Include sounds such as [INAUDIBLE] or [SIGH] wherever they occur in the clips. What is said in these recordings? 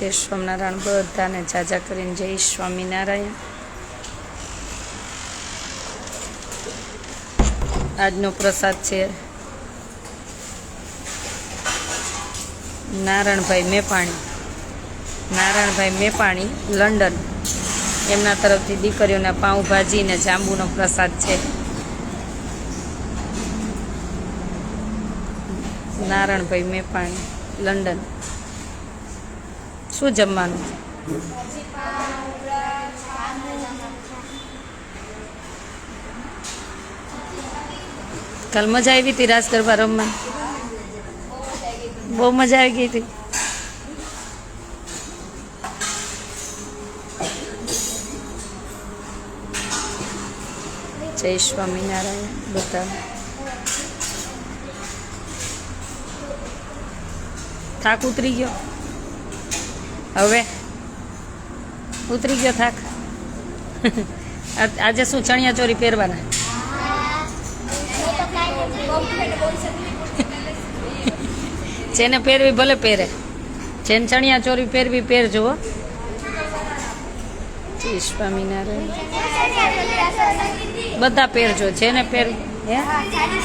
જય સ્વામિનારાયણ. બધાને જાજા કરીને જય સ્વામિનારાયણ. આજનો પ્રસાદ છે નારાયણભાઈ મેપાણી. નારાયણભાઈ મેપાણી, લંડન. એમના તરફથી દીકરીઓને પાઉંભાજી ને જાંબુનો પ્રસાદ છે. નારાયણભાઈ મેપાણી, લંડન. શું જમવાનું કાલ મજા આવી હતી રાસ ગરબા રમવા બહુ મજા આવી ગઈ હતી જય સ્વામિનારાયણ બધા થાક ઉતરી ગયો હવે ઉતરી ગયો થાક. આજે શું ચણિયા ચોરી પહેરવાના? જેને પહેરવી ભલે પહેરે. જેને ચણિયા ચોરી પહેરવી પહેરજો. જય સ્વામિનારાયણ. બધા પહેરજો, જેને પહેર હે?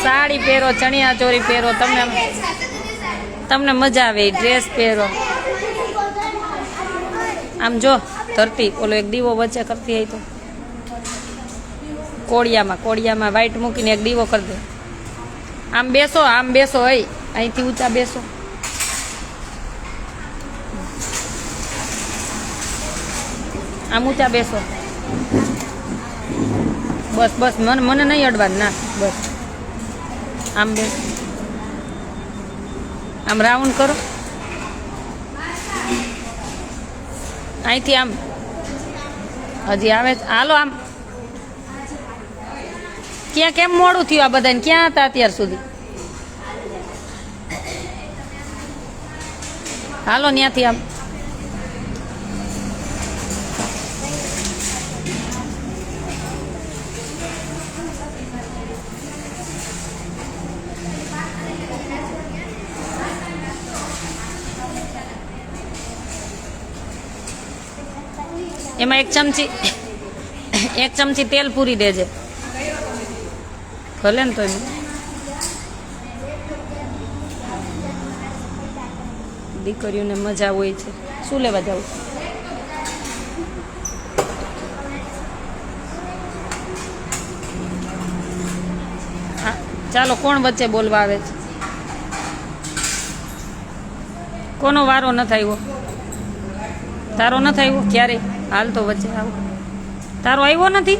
સાડી પહેરો, ચણિયા ચોરી પહેરો, તમને તમને મજા આવે ડ્રેસ પહેરો. આમ જો, ધરતી, ઓલો એક દીવો વચ્ચે કરતી હોય તો. કોળિયામાં કોળિયામાં વાઈટ મૂકીને એક દીવો કરી દે. આમ બેસો આમ બેસો, હઈ, અહીંથી ઊંચા બેસો. આમ ઊંચા બેસો. બસ બસ, મને મને નહીં અડવાનું, ના, બસ. આમ બેસ. આમ રાઉન્ડ કરો. અહીંથી આમ. હજી આવે હાલો આમ. ક્યાં કેમ મોડું થયું આ બધાને? ક્યાં હતા અત્યાર સુધી? હાલો ત્યાંથી આમ. એમાં એક ચમચી એક ચમચી તેલ પૂરી દેજે. ભલે ને તો દીકરીઓને મજા હોય છે. શું લેવા જવું? ચાલો, કોણ વચ્ચે બોલવા આવે છે? કોનો વારો ન આવ્યો તારો ન આવ્યો ક્યારે? હાલ તો વચ્ચે આવો. તારો આવ્યો નથી?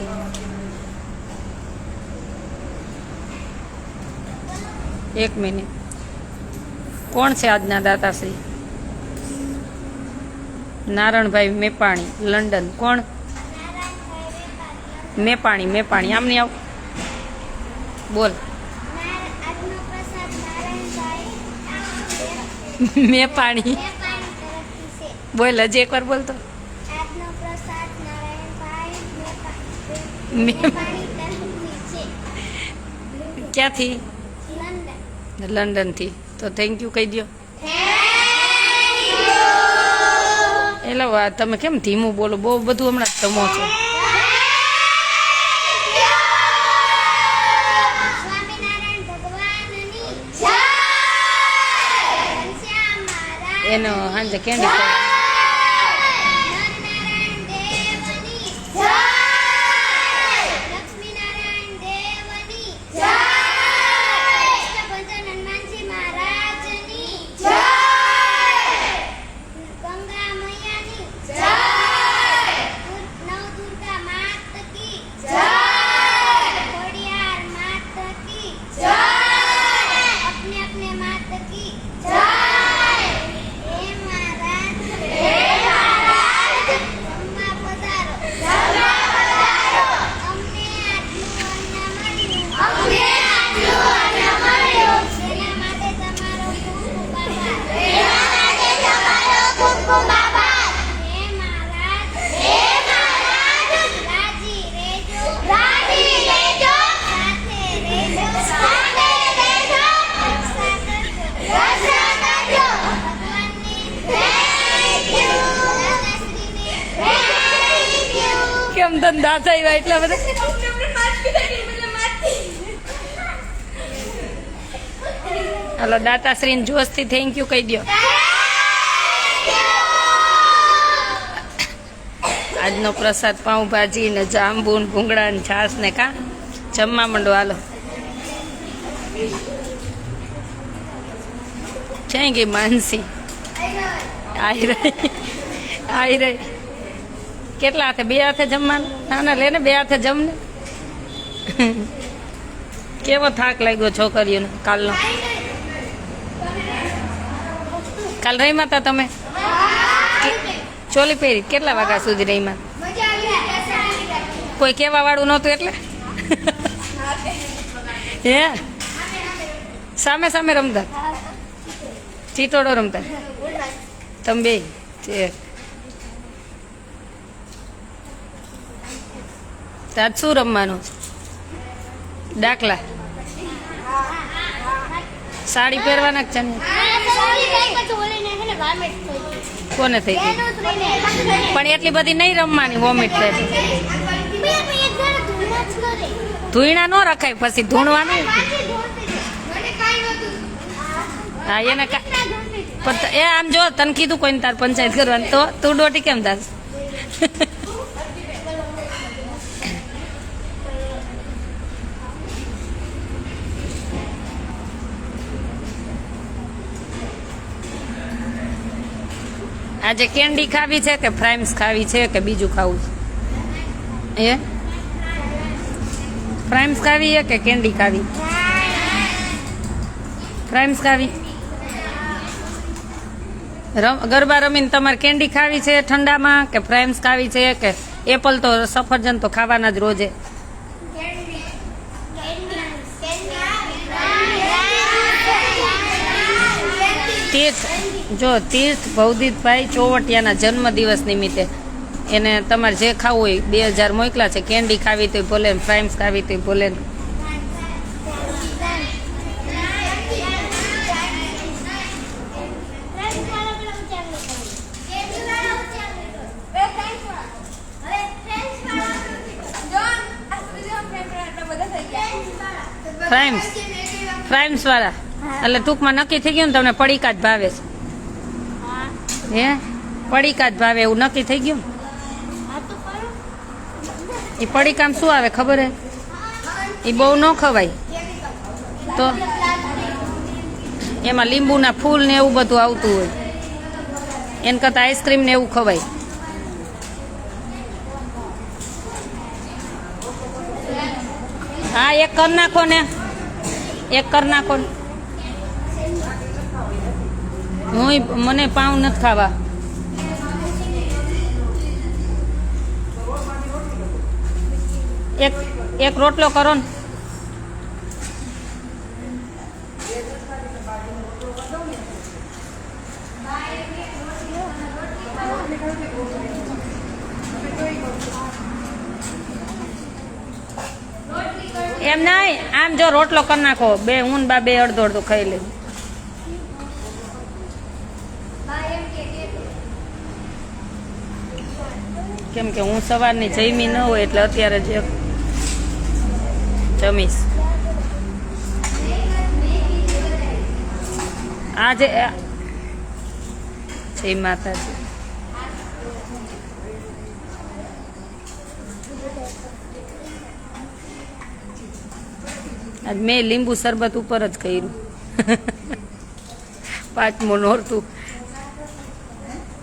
એક મિનિટ. કોણ છે આજના દાતાશ્રી? નારણભાઈ મેપાણી લંડન. કોણ? મેપાણી મેપાણી. આમની આવ? બોલ. આજનો પ્રસાદ નારાયણભાઈ મેપાણી મેપાણી. તરફથી છે બોલ હજી એકવાર બોલતો ક્યાંથી? લંડનથી. તો થેન્ક યુ કહી દો એટલે વા- તમે કેમ ધીમું બોલો? બહુ બધું હમણાં તમો છો. એનો હાંજે કેન્ડી આવ્યા એટલા બધા. હાલો દાતાશ્રીને જોશથી થેન્ક યુ કહી દો આજનો પ્રસાદ પાઉંભાજી ને જાંબુ ને ભૂંગળા ને છાશ ને કા? જમવા માંડો હાલો. છે ગઈ માનસી? આઈ રહી. આઈ રહી. કેટલા હાથે? બે હાથે જમવાનું? ના ના લે ને, બે હાથે જમને. કેવો થાક લાગ્યો છોકરીઓને કાલનો? કાલ રહીમાં હતા તમે? ચોલી પહેરી, કેટલા વાગ્યા સુધી રહીમાં મજા આવી કોઈ કહેવા વાળું નહોતું એટલે? હે? સામે સામે રમતા? ચીટોડો રમતા? તમે બે? છે શું રમવાનું? ડાકલા સાડી પહેરવાના જ છે કોને થઈ પણ એટલી બધી નહીં રમવાની વોમિટ થાય ધૂણા ન રખાય, પછી ધૂણવાનું. હા, એને પણ એ આમ જો, તને કીધું કોઈને તાર પંચાયત કરવાની. તો તું ડોટી કેમ થાસ આજે કેન્ડી ખાવી છે કે ફ્રાઇમ્સ ખાવી છે કે બીજું ખાવું છે એ ફ્રાઇમ્સ ખાવી છે કે કેન્ડી ખાવી ફ્રાઇમ્સ ખાવી ગરબા રમીને તમારે કેન્ડી ખાવી છે ઠંડામાં કે ફ્રાઇમ્સ ખાવી છે કે એપલ તો સફરજન તો ખાવાના જ રોજે તીર્થ જો તીર્થ ભવદીતભાઈ ચોવટિયાના જન્મદિવસ નિમિત્તે એને તમારે જે ખાવું હોય બે હજાર મોકલા છે. કેન્ડી ખાવી તો ભલે ને ફ્રાઇમ્સ ખાવી તો ભલે ફ્રાઈમ્સ. ફ્રાઇમ્સ વાળા. એટલે ટૂંકમાં નક્કી થઈ ગયું ને તમને પડીકા જ ભાવે છે. હે? પડીકા જ ભાવે એવું નક્કી થઈ ગયું? એ પડીકામ શું આવે ખબર હે? એ બહુ ન ખવાય. તો એમાં લીંબુના ફૂલ ને એવું બધું આવતું હોય. એને કરતાં આઈસ્ક્રીમ ને એવું ખવાય. હા, એક કર નાખો ને. એક કર નાખો ને. હું મને પાઉં નથી ખાવા. એક એક રોટલો કરો ને. એમ નહીં, આમ જો રોટલો કરી નાખો. બે હું બા, બે અડધો અડધો ખાઈ લેવું કેમ કે હું સવારની જમી ન હોય એટલે અત્યારે જ જમીશ. આજે જય માતાજી. આજ મેં લીંબુ શરબત ઉપર જ કર્યું. [LAUGHS] પાંચમું નોરતું.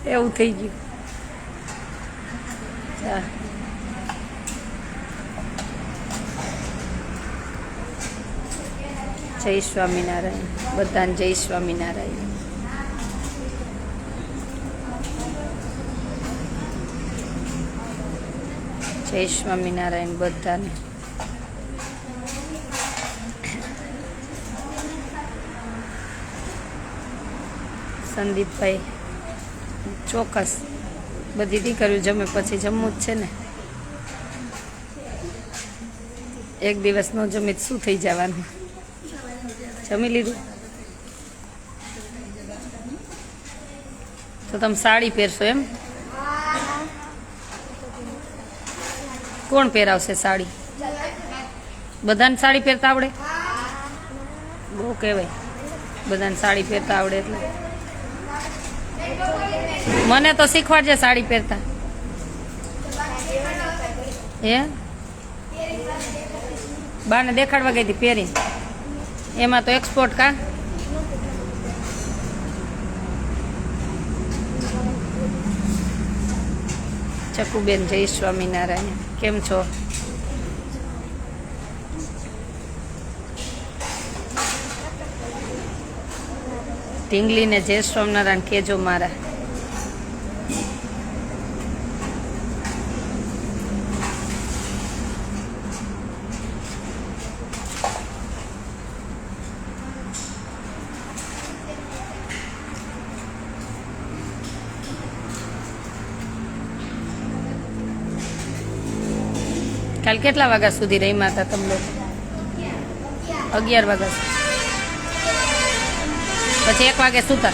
એવું થઈ ગયું. જય સ્વામિનારાયણ. બધાને જય સ્વામિનારાયણ. જય સ્વામિનારાયણ બધાને. સંદીપભાઈ ચોક્કસ. બધી દીકરીઓ જમે પછી જમવું જ છે ને. એક દિવસ નો જમી શું થઈ જવાનું? જમી લીધું? તો તમે સાડી પહેરશો એમ? કોણ પહેરાવશે સાડી? બધાને સાડી પહેરતા આવડે? બહુ કહેવાય. બધાને સાડી પહેરતા આવડે એટલે. મને તો શીખવાડજે સાડી પહેરતા. હે? બાને દેખાડવા ગઈ હતી પહેરી. એમાં તો એક્સપોર્ટ કા? ચકુબેન જય સ્વામિનારાયણ. કેમ છો? ઢીંગલીને જય સ્વામિનારાયણ કેજો મારા. કાલ કેટલા વાગ્યા સુધી રહીમાં હતા તમે લોકો? અગિયાર વાગ્યા સુધી. પછી એક વાગે સુતા.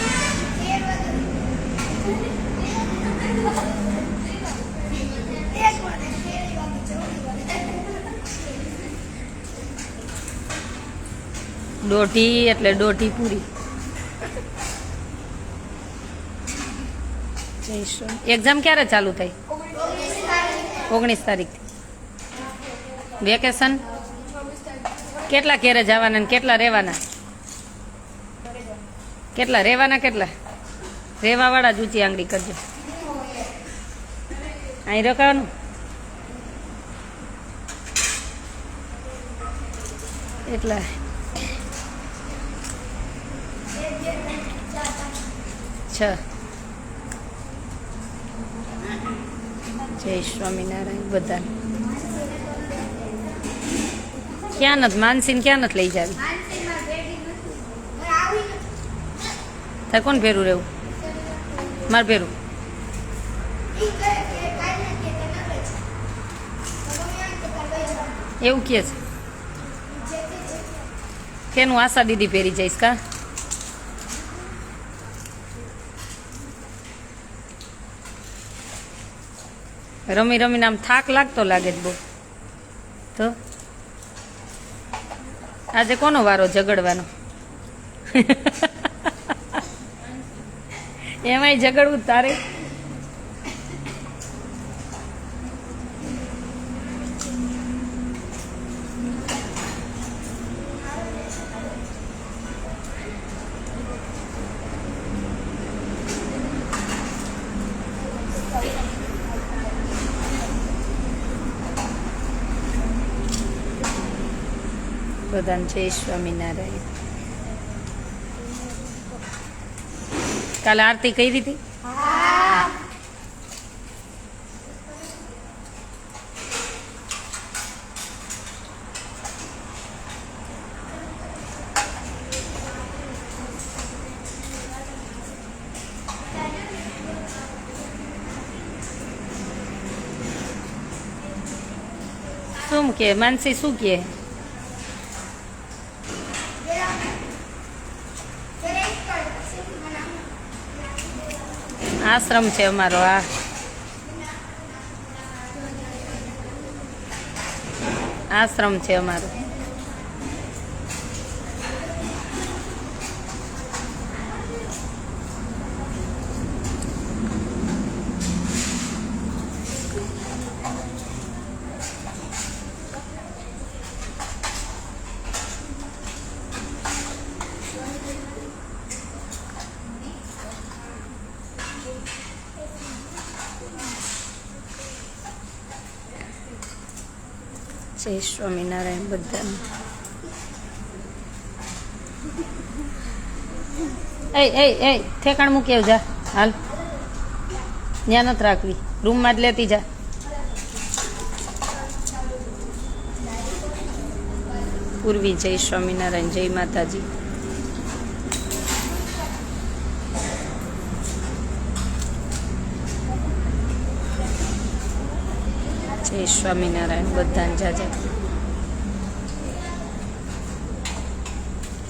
દોઢી એટલે દોઢી પૂરી. એક્ઝામ ક્યારે ચાલુ થઈ? ઓગણીસ તારીખ વેકેશન? કેટલા ઘેરે જવાના ને કેટલા રહેવાના? કેટલા રહેવાના કેટલા? રહેવાવાળા જ ઊંચી આંગળી કરજો. અહીં રોકાવાનું? એટલા. છ. જય સ્વામિનારાયણ બધા ક્યાં નથી માનસીને ક્યાં નથી લઈ જાવી તારે કોણ ભેરું રહેવું માર ભેરું એવું કે છે કેનું આશા દીદી પહેરી જઈશ કા રમી રમીને આમ થાક લાગતો લાગે જ બહુ તો આજે કોનો વારો ઝઘડવાનો? એમાંય ઝઘડવું તારે. બધાને જય સ્વામિનારાયણ કાલે આરતી કઈ હતી શું કે માનસી શું કે આશ્રમ છે અમારો આ આશ્રમ છે અમારો. જય સ્વામિનારાયણ બધા એ એ એ ઠેકાણ મૂકી જા હાલ. ત્યાં નથી રાખવી. રૂમમાં જ લેતી જા. પૂર્વી જય સ્વામિનારાયણ, જય માતાજી. જય સ્વામિનારાયણ બધાને જાજે.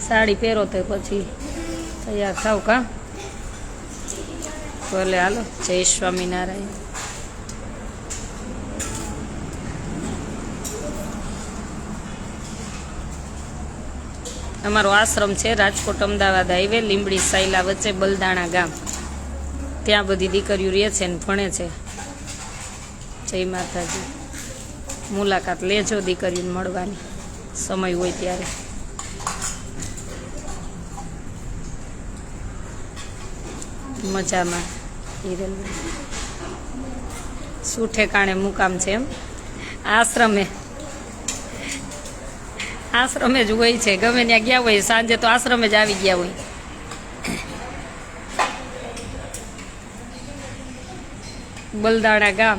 સાડી પહેરો તો પછી તૈયાર થાવ કા? ભલે હાલો, જય સ્વામિનારાયણ. અમારો આશ્રમ છે રાજકોટ અમદાવાદ હાઈવે, લીંબડી સાયલા વચ્ચે બલદાણા ગામ. ત્યાં બધી દીકરીઓ રહે છે ને ભણે છે. જય માતાજી. મુલાકાત લેજો દીકરીને મળવાની. સમય હોય ત્યારે. મજામાં. હિરેલબેન શું ઠેકાણે મુકામ છે એમ? આશ્રમે. આશ્રમે જ હોય છે. ગમે ત્યાં ગયા હોય, સાંજે તો આશ્રમે જ આવી ગયા હોય. બલદાણા ગામ.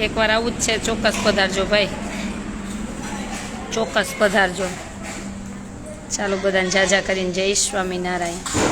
એકવાર આવું જ છે, ચોક્કસ પધારજો ભાઈ. ચોક્કસ પધારજો. ચાલો બધાને જાજા કરીને જય સ્વામિનારાયણ.